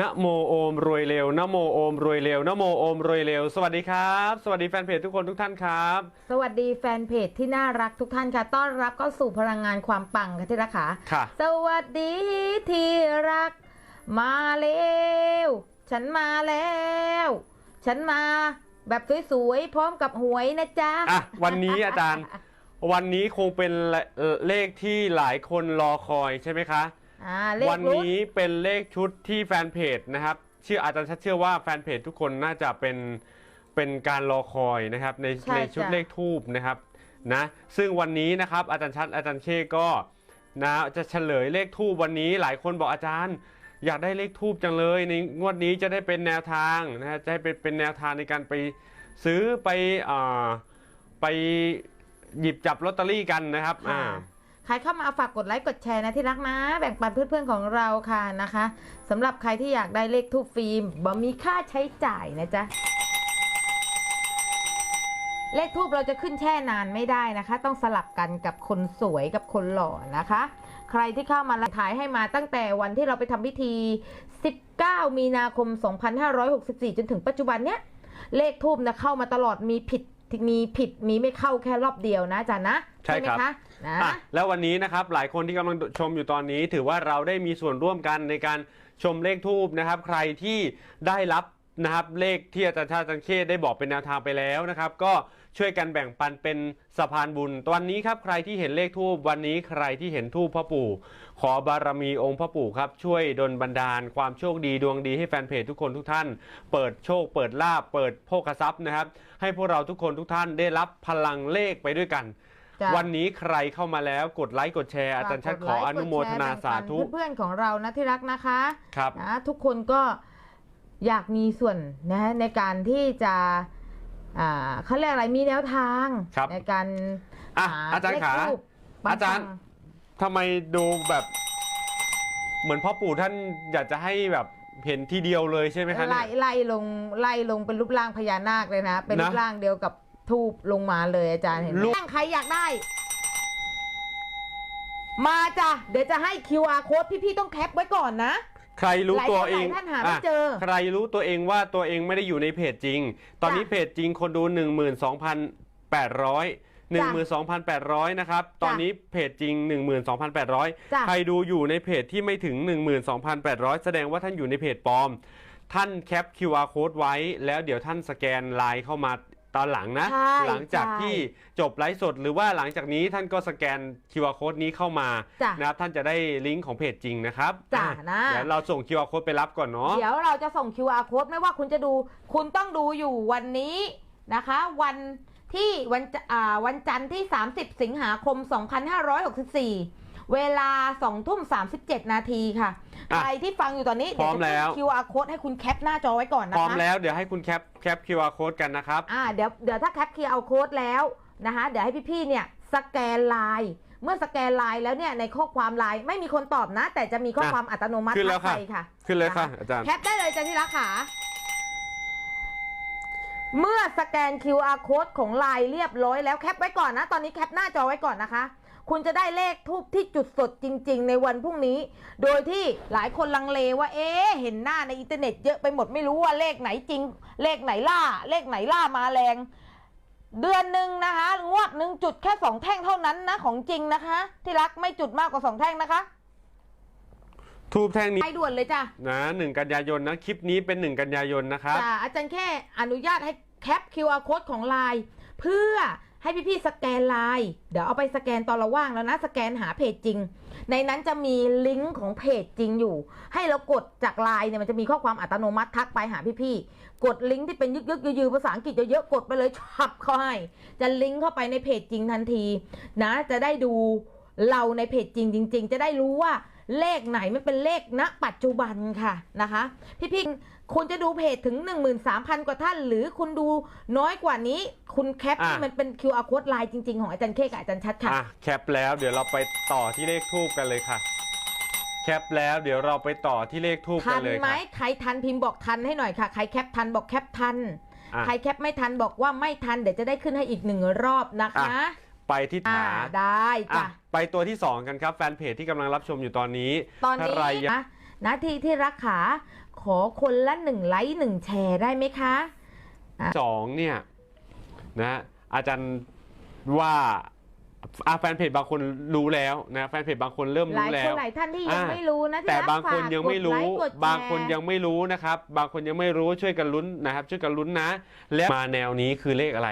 นะโมโอมรวยเร็วนะโมโอมรวยเร็วนะโมโอมรวยเร็ว สวัสดีครับ สวัสดีแฟนเพจทุกคนทุกท่านครับ สวัสดีแฟนเพจที่น่ารักทุกท่านค่ะ ต้อนรับเข้าสู่พลังงานความปังค่ะที่รักค่ะ ค่ะ สวัสดีที่รัก มาเร็ว ฉันมาแล้ว ฉันมาแบบสวยๆพร้อมกับหวยนะจ๊ะ อะ วันนี้อาจารย์ วันนี้คงเป็นเลเอ่อเลขที่หลายคนรอคอยใช่ไหมคะ อ่าเลขวันรุ่นนี้เป็นเลขชุดที่แฟนเพจนะครับเชื่ออาจารย์ชัดเชื่อว่าแฟนเพจทุกคนน่าจะเป็นเป็นการรอคอยนะครับในใช่ในชุดจ้ะ เลขทูบนะครับนะซึ่งวันนี้นะครับอาจารย์ชัดอาจารย์เคก็นะจะเฉลยเลขทูบวันนี้หลายคนบอกอาจารย์ อยากได้เลขทูบจังเลย ในงวดนี้จะได้เป็นแนวทางนะฮะจะให้เป็นเป็นแนวทางในการไปซื้อไปอ่าไปหยิบจับลอตเตอรี่กันนะครับค่ะอ่า ใครเข้ามาฝากกดไลค์กดแชร์นะที่รักนะ แบ่งปันเพื่อนๆของเราค่ะนะคะสำหรับใครที่อยากได้เลขทูบฟิล์มบ่มีค่าใช้จ่ายนะจ๊ะเลขทูบเราจะขึ้นแช่นานไม่ได้นะคะ ต้องสลับกันกับคนสวยกับคนหล่อนะคะ ใครที่เข้ามาถ่ายให้มาตั้งแต่วันที่เราไปทำพิธี 19 มีนาคม 2564 จนถึงปัจจุบันเนี้ยเลขทูบนะเข้ามาตลอดมีผิด มีผิดมีไม่เข้าแค่รอบเดียวนะอาจารย์นะใช่ครับไหมคะนะอะแล้ววันนี้นะครับหลายคนที่กำลังชมอยู่ตอนนี้ ถือว่าเราได้มีส่วนร่วมกันในการชมเลขทูบนะครับ ใครที่ได้รับ นะครับเลขที่อาจารย์ชาติอาจารย์เคได้บอกเป็นแนวทางไปแล้วนะครับ ก็ช่วยกันแบ่งปันเป็นสะพานบุญตอนนี้ครับใครที่เห็นเลขทูบวันนี้ใครที่เห็นทูบพ่อปู่ ขอบารมีองค์พ่อปู่ครับช่วยดลบันดาล ความโชคดีดวงดีให้แฟนเพจทุกคนทุกท่าน เปิดโชค เปิดลาบเปิดโภคทรัพย์นะครับ ให้พวกเราทุกคนทุกท่านได้รับพลังเลขไปด้วยกันจ้ะวันนี้ใครเข้ามาแล้วกดไลค์กดแชร์อาจารย์ชัดขออนุโมทนาสาธุเพื่อนๆของเรานะที่รักนะคะครับนะทุกคนก็ อยากมีส่วนนะในการที่จะอ่าเขาเรียกอะไรมีแนวทางครับในการอะหอาจารย์ขาเลขทูปบงอาจารย์คงทำไมดูแบบ เหมือนพ่อปู่ท่านอยากจะให้แบบเห็นทีเดียวเลยใช่ไหมคะเนี่ไล่ยไล่ลงไล่ลงเป็นรูปร่างพญานาคเลยนะ เป็นนะรูปร่างเดียวกับทูบลงมาเลยอาจารย์เห็นไหมรูปใครอยากได้ มาจ้ะเดี๋ยวจะให้ QR code พี่ๆต้องแคปไว้ก่อนนะ ใครรู้ตัวเองหลายท่านหาไม่เจอ ใครรู้ตัวเองว่าตัวเองไม่ได้อยู่ในเพจจริง ตอนนี้จ้ะเพจจริงคนดู 12,800 12,800 นะครับ ตอนนี้เพจจริง 12,800จ้ะใครดูอยู่ในเพจที่ไม่ถึง 12,800 แสดงว่าท่านอยู่ในเพจปลอม ท่านแคป QR code ไว้ แล้วเดี๋ยวท่านสแกนไลน์เข้ามา ตอนหลังนะ ใช่หลังจากใช่ที่จบไลฟ์สด หรือว่าหลังจากนี้ท่านก็สแกน QR code นี้เข้ามาจ้ะนะครับท่านจะได้ลิงก์ของเพจจริงนะครับจ้ะอ่นะ เดี๋ยวเราส่ง QR code ไปรับก่อนเนาะ เดี๋ยวเราจะส่ง QR code ไม่ว่าคุณจะดู คุณต้องดูอยู่วันนี้นะคะ วันที่วันจะอ่าวันจันทร์ที่ 30 สิงหาคม 2564 เวลา2ทุ่ม37นาทีค่ะ อะใครที่ฟังอยู่ตอนนี้ พร้อมเดี๋ยวจะแล้วขึ้น QR code ให้คุณแคปหน้าจอไว้ก่อนนะพร้อมคะ แล้วเดี๋ยวให้คุณแคปแคป QR code กันนะครับ อ่าเดี๋ยวเดี๋ยวถ้าแคป QR code แล้วนะคะ เดี๋ยวให้พี่ๆเนี่ยสแกนไลน์เมื่อสแกนไลน์แล้วเนี่ยในข้อความไลน์ไม่มีคนตอบนะ แต่จะมีข้ออะความอัตโนมัติขึ้นแล้วทักค่ะไปค่ะ ขึ้นเลยค่ะนะคะอาจารย์ แคปได้เลยจ้ะที่รักค่ะ เมื่อสแกน QR code ของไลน์เรียบร้อยแล้วแคปไว้ก่อนนะ ตอนนี้แคปหน้าจอไว้ก่อนนะคะ คุณจะได้เลขทูบที่จุดสดจริง ๆ ในวันพรุ่งนี้ โดยที่หลายคนลังเลว่า เอ๊ะเห็นหน้าในอินเทอร์เน็ตเยอะไปหมดไม่รู้ว่าเลขไหนจริง เลขไหนล่า เลขไหนล่ามาแรง เดือนหนึ่งนะคะ งวดหนึ่งจุดแค่สองแท่งเท่านั้นนะของจริงนะคะ ที่รักไม่จุดมากกว่าสองแท่งนะคะทูบแท่งนี้ไปด่วนเลยจ้ะนะหนึ่งกันยายนนะคลิปนี้เป็นหนึ่งกันยายนนะครับจ้ะอาจารย์แค่อนุญาตให้แคป QR code ของไลน์เพื่อ ให้พี่ๆสแกนไลน์เดี๋ยวเอาไปสแกนตอนเราว่างแล้วนะ สแกนหาเพจจริง ในนั้นจะมีลิงก์ของเพจจริงอยู่ ให้เรากดจากไลน์เนี่ยมันจะมีข้อความอัตโนมัติทักไปหาพี่ๆกดลิงก์ที่เป็นยึกยึกๆยือภาษาอังกฤษเยอะๆกดไปเลยชับเข้าให้จะลิงก์เข้าไปในเพจจริงทันที นะ จะได้ดูเราในเพจจริงจริง ๆ จะได้รู้ว่า เลขไหนมันเป็นเลขณปัจจุบันค่ะนะคะ พี่ๆคุณจะดูเพจถึง 13,000 กว่าท่าน หรือคุณดูน้อยกว่านี้ คุณแคปอะที่มันเป็น QR code ไลน์จริง ๆ ของอาจารย์เคกับอาจารย์ชัดค่ะอะ แคปแล้วเดี๋ยวเราไปต่อที่เลขทูบกันเลยค่ะ แคปแล้วเดี๋ยวเราไปต่อที่เลขทูบทักันนเลยไหมค่ะ ใครทันพิมพ์บอกทันให้หน่อยค่ะ ใครแคปทันบอกแคปทัน อะ ใครแคปไม่ทันบอกว่าไม่ทันเดี๋ยวจะได้ขึ้นให้อีกหนึ่งรอบนะคะ ไปที่อ่าถาได้อะ จ้ะ ไปตัวที่ 2 กันครับ แฟนเพจที่กำลังรับชมอยู่ตอนนี้ตอนนี้ใครอยากนะนะที่ที่รักขาขอคนละหนึ่งไลค์หนึ่งแชร์ได้ไหมคะสองเนี่ยนะอาจารย์ว่าอะแฟนเพจบางคนรู้แล้วนะแฟนเพจบางคนเริ่มหลารู้ยแล้คนวหลายท่านที่ยังอ่าไม่รู้นะที่แต่รักบางคนฝกยังไม่รู้กดลค์กดแชร์บางคนยังไม่รู้นะครับ บางคนยังไม่รู้ช่วยกันลุ้นนะครับ ช่วยกันลุ้นนะ แล้วมาแนวนี้คือเลขอะไร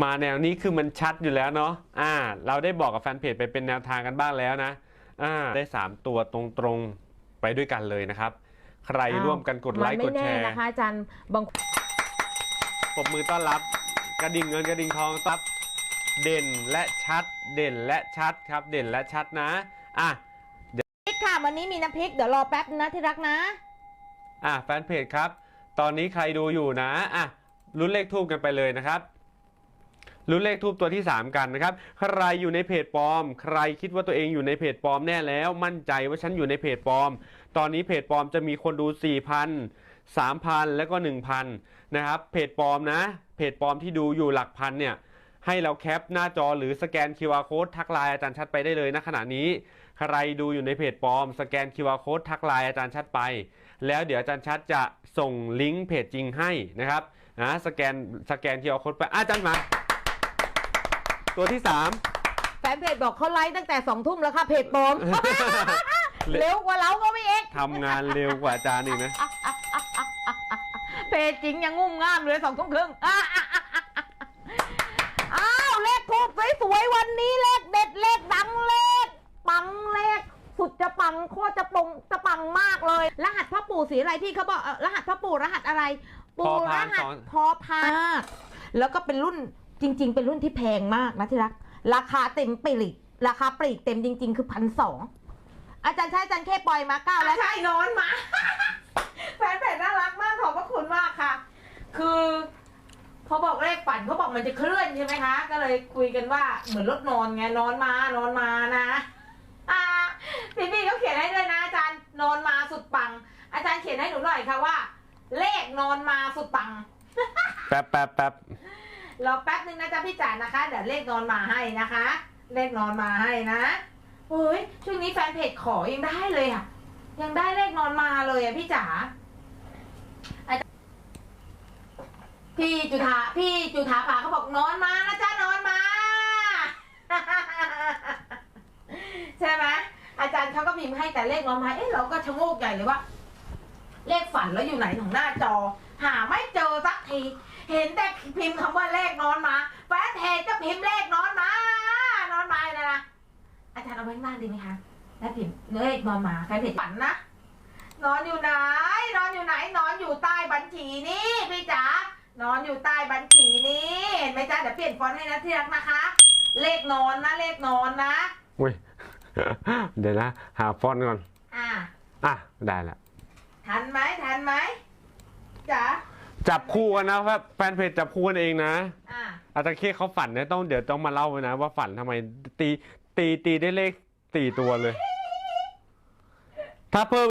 มาแนวนี้คือมันชัดอยู่แล้วเนาะอ่า เราได้บอกกับแฟนเพจไปเป็นแนวทางกันบ้างแล้วนะอ่าได้สามตัวตรงๆไปด้วยกันเลยนะครับ ใครอ้าวร่วมกันกดไลค์มันกดแชไม่ร์แน่นะคะอาจารย์บางปรบมือต้อนรับกระดิ่งเงินกระดิ่งทองตับเด่นและชัด เด่นและชัดครับ เด่นและชัดนะอะพริกค่ะวันนี้มีน้ำพริกเดี๋ยวรอแป๊บนะที่รักนะ อะแฟนเพจครับ ตอนนี้ใครดูอยู่นะอะลุ้นเลขทูบกันไปเลยนะครับ ลุ้นเลขทูบตัวที่ 3 กันนะครับ ใครอยู่ในเพจปลอม ใครคิดว่าตัวเองอยู่ในเพจปลอมแน่แล้ว มั่นใจว่าฉันอยู่ในเพจปลอม ตอนนี้เพจปลอมจะมีคนดู 4,000 3,000 แล้วก็ 1,000 นะครับ เพจปลอมนะ เพจปลอมที่ดูอยู่หลักพันเนี่ย ให้เราแคปหน้าจอหรือสแกน QR Code ทักไลน์อาจารย์ชัดไปได้เลยนะขณะนี้ ใครดูอยู่ในเพจปลอม สแกน QR Code ทักไลน์อาจารย์ชัดไป แล้วเดี๋ยวอาจารย์ชัดจะส่งลิงก์เพจจริงให้นะครับนะสแกนสแกน QR Code ไปอะอาจารย์มา ตัวที่3แฟนเพจบอกเขาไลฟ์ตั้งแต่สองทุ่มแล้วค่ะเพจปลอม เร็วกว่าเราก็ไม่เองทำงานเร็วกว่าอาจารย์อีกนะ เพจจริงยังงุ่มง่ามเลยสองทุ่มครึ่งอะอะอะอะอะอ้าวเลขทูบสวยๆวันนี้เลขเด็ดเลขดังเลขปังเลขสุดจะปังโคตรจะปงจะปังมากเลย รหัสพ่อปู่สีอะไรพี่เขาบอกเอ่อรหัสพ่อปู่รหัสอะไร ปู่พอรพานหัสสองพอพานแล้วก็เป็นรุ่น จริง ๆ เป็นรุ่นที่แพงมากนะที่รัก ราคาเต็มปลีกราคาปลีกเต็มจริง ๆ คือพันสองอาจารย์ใช้อาจารย์แค่ปล่อยมาเก้าแล้ว ใช่นอนมา แฟนเพจน่ารักมากขอบพระคุณมากค่ะ คือพอบอกเลขฝันเขาบอกมันจะเคลื่อนใช่ไหมคะ ก็เลยคุยกันว่าเหมือนรถนอนไงนอนมานอนมานะอ่าพี่พี่เขาเขียนให้ด้วยนะอาจารย์นอนมาสุดปัง อาจารย์เขียนให้หนูหน่อยค่ะว่า เลขนอนมาสุดปัง แป๊บแป๊บแป๊บ รอแป๊บนึงนะจ๊ะพี่จ๋านะคะเดี๋ยวเลขนอนมาให้นะคะ เลขนอนมาให้นะเฮ้ยช่วงนี้แฟนเพจขอยังได้เลยอะ ยังได้เลขนอนมาเลยอะพี่จ๋าพี่จุธาพี่จุธาภาเขาบอกนอนมานะจ๊ะนอนมา ใช่ไหมอาจารย์เขาก็พิมพ์ให้แต่เลขนอนมาเอ๊ะเราก็ชะโงกใหญ่เลยว่า เลขฝันแล้วอยู่ไหนของหน้าจอ หาไม่เจอสักที เห็นแต่พิมพ์คำว่าเลขนอนมาแฟนเพจก็พิมพ์เลขนอนมานอนมาเลยนะอาจารย์เอาไว้ข้างล่างดีไหมคะแล้วพิมพ์เลขนอนมาแฟนเพจฝันนะนอนอยู่ไหน นอนอยู่ไหน นอนอยู่ใต้บัญชีนี่พี่จ๋านอนอยู่ใต้บัญชีนี้เห็นไหมจ๊ะเดี๋ยวเปลี่ยนฟอนต์ให้นะที่รักนะคะ เลขนอนนะเลขนอนนะอุ้ยเดี๋ยวนะ หาฟอนต์ก่อน อ่าอะได้ละทันไหมทันไหมจ๋า จับคู่กันนะครับแฟนเพจจับคู่กันเองนะ อ่าอาจารย์เคเขาฝันเนี่ยต้องเดี๋ยวต้องมาเล่านะ ว่าฝันทำไมตีตีตีได้เลขตีตัวเลย ถ้าเพิ่ม